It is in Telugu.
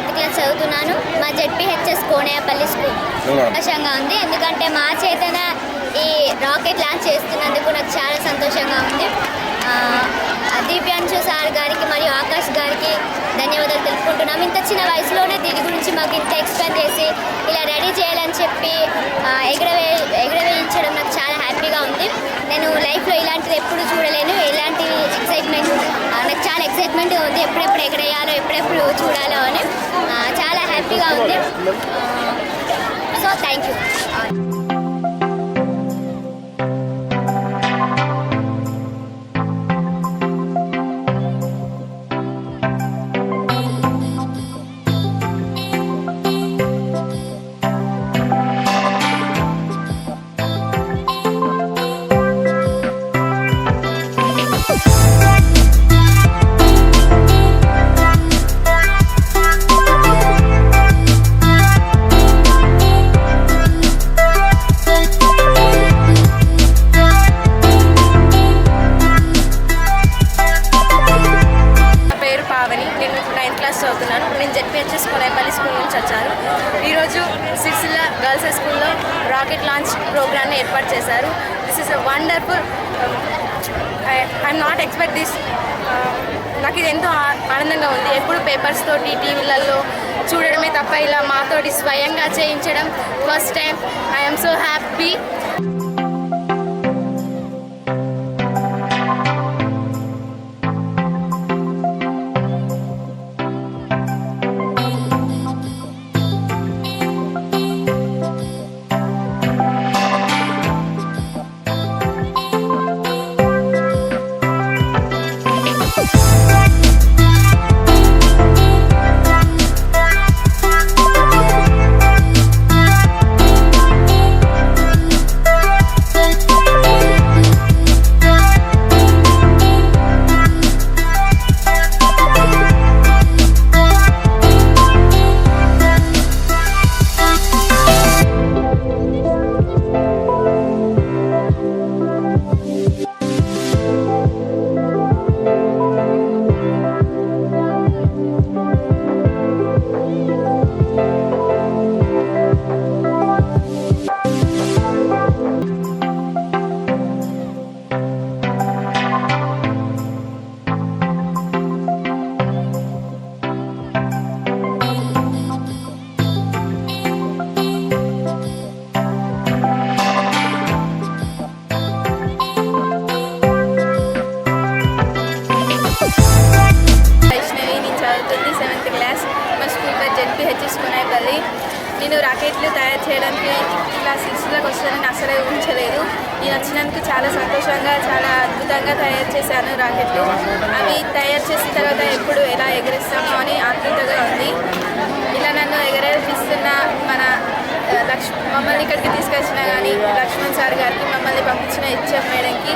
ఎయిత్ క్లాస్ చదువుతున్నాను. మా జెడ్పిహెచ్ఎస్ కోనయాపల్లి స్కూల్. సంతోషంగా ఉంది. ఎందుకంటే మా చేతన ఈ రాకెట్ లాంచ్ చేస్తున్నందుకు నాకు చాలా సంతోషంగా ఉంది. దీప్యాంశు సార్ గారికి మరియు ఆకాష్ గారికి ధన్యవాదాలు తెలుపుకుంటున్నాము ఇంత చిన్న వయసులోనే దీని గురించి మాకు ఇంత ఎక్స్ప్లెయిన్ చేసి ఇలా రెడీ చేయాలని చెప్పి ఎగరవే హ్యాపీగా ఉంది సో నేను జెడ్పిహెచ్ఎస్ కొనేపల్లి స్కూల్ నుంచి వచ్చారు. ఈరోజు సిరిసిల్ల గర్ల్స్ హై స్కూల్లో రాకెట్ లాంచ్ ప్రోగ్రామ్ని ఏర్పాటు చేశారు. This is a wonderful I'm not expect this నాకు ఇది ఎంతో ఆనందంగా ఉంది. ఎప్పుడు పేపర్స్ తోటి టీవీలలో చూడడమే తప్ప ఇలా మాతోటి స్వయంగా చేయించడం first time I'm so happy జాకెట్లు తయారు చేయడానికి ఇలా సిక్స్లోకి వస్తానని అసలే ఊహించలేదు. నేను వచ్చినందుకు చాలా సంతోషంగా చాలా అద్భుతంగా తయారు చేశాను రాకెట్లు. అవి తయారు చేసిన తర్వాత ఎప్పుడు ఎలా ఎగరేస్తామో అని ఆతృతగా ఉంది. ఇలా నన్ను ఎగరేపిస్తున్న మన లక్ష్మ మమ్మల్ని ఇక్కడికి తీసుకొచ్చిన కానీ లక్ష్మణ్ సార్ గారికి మమ్మల్ని పంపించిన హెచ్ఎం మేడంకి